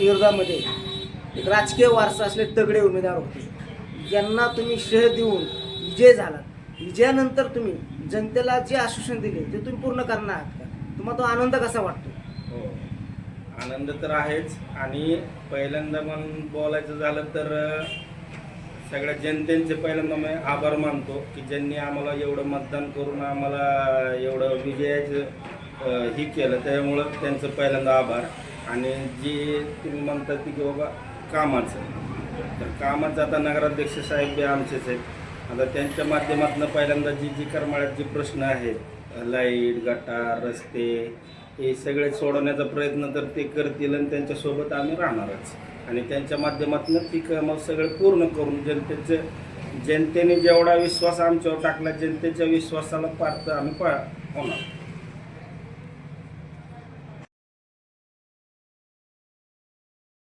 विरोधामध्ये एक राजकीय वारसा असले तगडे उमेदवार होते. ज्यांना तुम्ही श्रेय देऊन विजय झाला. विजयानंतर तुम्ही जनतेला जे आश्वासन दिले ते तुम्ही पूर्ण करणार आहात का? तुम्हाला तो आनंद कसा वाटतो? हो. आनंद तर आहेच. आणि पहिल्यांदा पण बोलायचं झालं तर सगळ्या जनतेचे पहिल्यांदा मी आभार मानतो की ज्यांनी आम्हाला एवढं मतदान करून आम्हाला एवढं विजयाचं ही हे केलं. त्यामुळं त्यांचं पहिल्यांदा आभार. आणि जे तुम्ही म्हणतात की बाबा कामाचं. तर कामाचं आता नगराध्यक्ष साहेब बी आमचेच आहेत. आता त्यांच्या माध्यमातून पहिल्यांदा जी जी करमाळ्यात जे प्रश्न आहेत लाइट गटार रस्ते हे सगळे सोडवण्याचा प्रयत्न तर ते करतील आणि त्यांच्यासोबत आम्ही राहणारच. आणि त्यांच्या माध्यमातून ती कामं सगळे पूर्ण करून जनतेचं जनतेने जेवढा विश्वास आमच्यावर टाकला जनतेच्या विश्वासाला पार आम्ही पा होणार.